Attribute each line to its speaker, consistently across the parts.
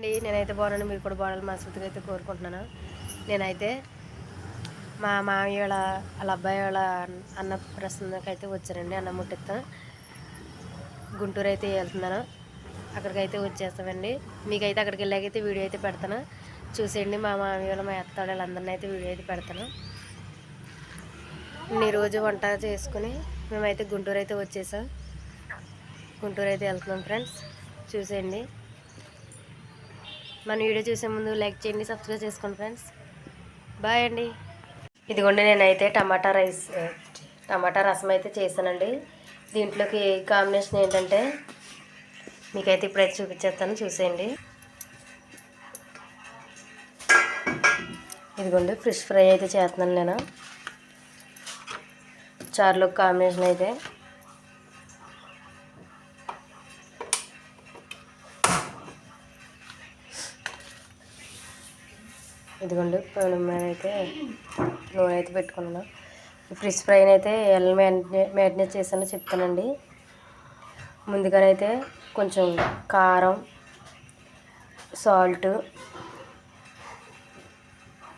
Speaker 1: అండి నేనైతే బాగున్నాను. మీరు కూడా బాగుండాలి మనస్ఫూర్తిగా అయితే కోరుకుంటున్నాను. నేనైతే మా మామయ్య వాళ్ళ వాళ్ళ అబ్బాయి వాళ్ళ అన్న ప్రసన్నకైతే వచ్చారండి అన్న ముట్టిస్తా గుంటూరు అయితే వెళ్తున్నాను. అక్కడికైతే వచ్చేస్తామండి. మీకైతే అక్కడికి వెళ్ళాకైతే వీడియో అయితే పెడతాను. చూసేయండి మా మామయ్య వాళ్ళ మా అత్త వాళ్ళందరినీ అయితే వీడియో అయితే పెడతాను. నేను ఈరోజు వంట చేసుకుని మేమైతే గుంటూరు అయితే వచ్చేసాం. గుంటూరు అయితే వెళ్తున్నాం ఫ్రెండ్స్. చూసేయండి. మన వీడియో చూసే ముందు లైక్ చేయండి సబ్స్క్రైబ్ చేసుకోండి ఫ్రెండ్స్. బాయ్ అండి. ఇదిగోండి నేనైతే టమాటా రైస్ టమాటా రసం అయితే చేశానండి. దీంట్లోకి కాంబినేషన్ ఏంటంటే మీకైతే ఇప్పుడైతే చూపించేస్తాను చూసేయండి. ఇదిగోండి ఫిష్ ఫ్రై అయితే చేస్తున్నాను నేను. చారులో కాంబినేషన్ అయితే. ఇదిగోండి పొయ్యి మీద అయితే నూనె అయితే పెట్టుకున్నాను ఫిష్ ఫ్రైని అయితే ఎలా మ్యారినేట్ మ్యారినేట్ చేశానో చెప్తానండి. ముందుగానైతే కొంచెం కారం సాల్ట్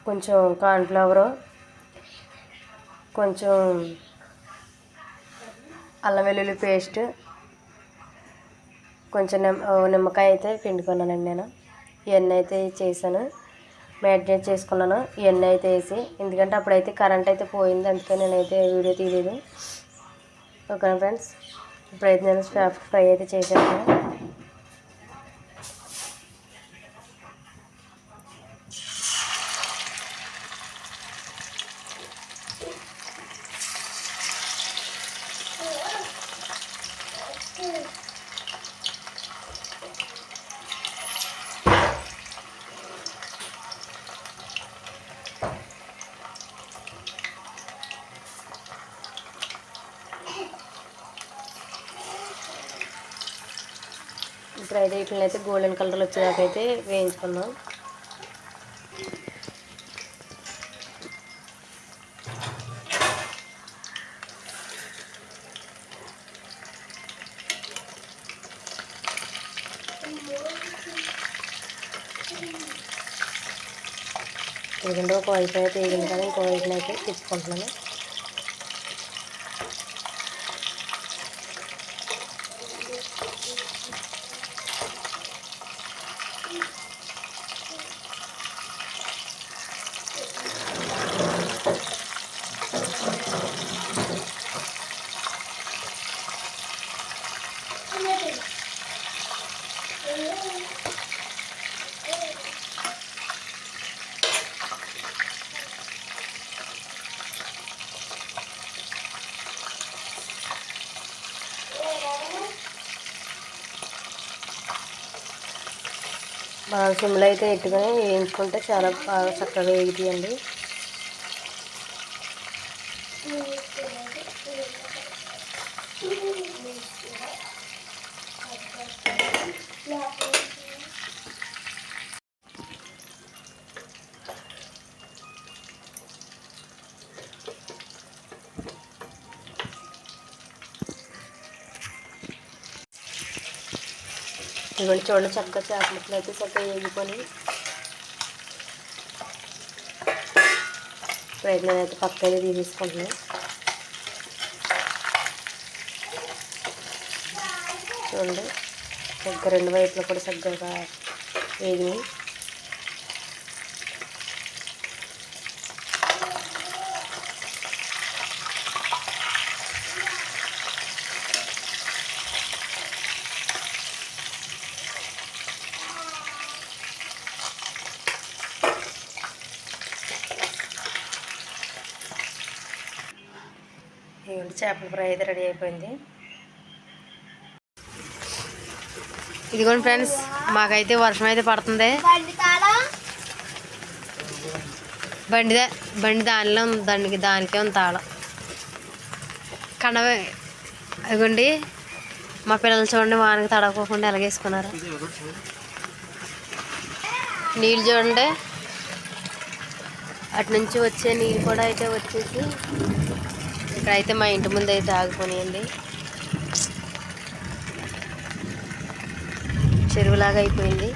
Speaker 1: కొంచెం కార్న్ఫ్లవరు కొంచెం అల్లం వెల్లుల్లి పేస్ట్ కొంచెం నిమ్మ నిమ్మకాయ అయితే పిండుకున్నానండి నేను. ఇవన్నీ అయితే చేశాను. మ్యారినేట్ చేసుకున్నాను. ఇవన్నీ అయితే వేసి ఎందుకంటే అప్పుడైతే కరెంట్ అయితే పోయింది అందుకే నేనైతే వీడియో తీయలేదు. ఓకేనా ఫ్రెండ్స్? ఇప్పుడైతే నేను ఫ్రై అయితే చేశాను ఇప్పుడైతే వీటిని అయితే గోల్డెన్ కలర్ వచ్చేదాకా అయితే వేయించుకుందాం. ఎందుకంటే ఒక వైపు అయితే వేగింది కదా ఇంకో వైపున అయితే తిప్పుకుంటున్నాను బాగా సిమ్లో అయితే ఎట్టుకొని వేయించుకుంటే చాలా బాగా చక్కగా వేగుతాయండి. ఇవన్నీ చూడండి చక్కగా చేప ముక్కలు అయితే చక్కగా వేగిపోయి ఇప్పుడైతే నేనైతే పక్క అయితే తీసేసుకుంటున్నాను చూడండి చక్కగా రెండు వైపులో కూడా చక్కగా వేగినాయి. ఇదిగోండి చేపల ఫ్రై అయితే రెడీ అయిపోయింది. ఇదిగోండి ఫ్రెండ్స్ మాకైతే వర్షం అయితే పడుతుంది. బండి బండి దానిలో ఉంది దానికి దానికే ఉంది తాళం. కనవే అదిగోండి మా పిల్లలు చూడండి వానకి తడవకోకుండా ఎలాగేసుకున్నారు. నీళ్ళు చూడండి. అటు నుంచి వచ్చే నీళ్ళు కూడా అయితే వచ్చేసి ఇక్కడైతే మా ఇంటి ముందు అయితే ఆగిపోయింది చెరువులాగా అయిపోయింది.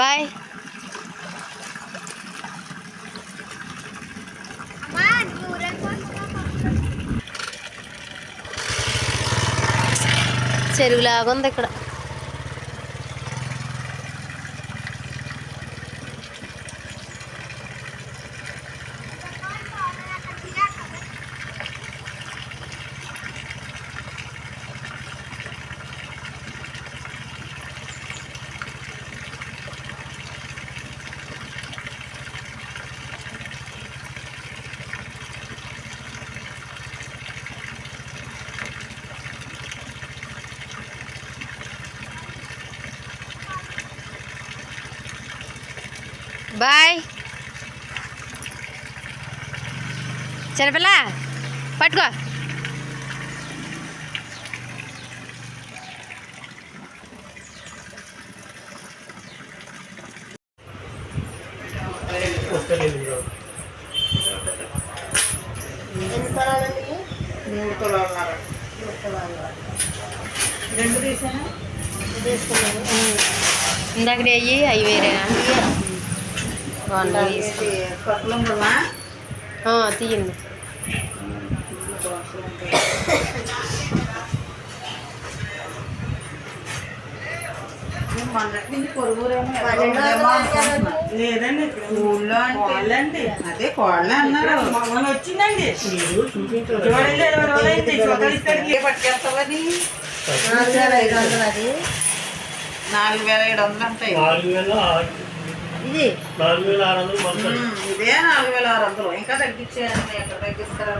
Speaker 1: బాయ్. చెరువులాగా ఉంది ఇక్కడ. బాయ్. చిన్నపిల్ల పట్టుకో. ఇందాక అయ్యి అవి వేరేనా తీయండి.
Speaker 2: లేదండి ఊళ్ళో అంటే అదే కోళ్ళ అన్నారు. మొన్న వచ్చిందండి. చూడండి ఇరవై రోజులైంది చూడాలి ఇక్కడికి పట్టుకెళ్తావని? నాలుగు వేల ఏడు వందలు అంటాయి
Speaker 3: నాలుగు వేల ఆరు-
Speaker 1: ఇది
Speaker 3: నాలుగు వేల ఆరు వందలు మొత్తం
Speaker 2: ఉమ్, ఇదే నాలుగు వేల ఆరు వందలు. ఇంకా తగ్గించేయండి ఎక్కడ తగ్గిస్తారో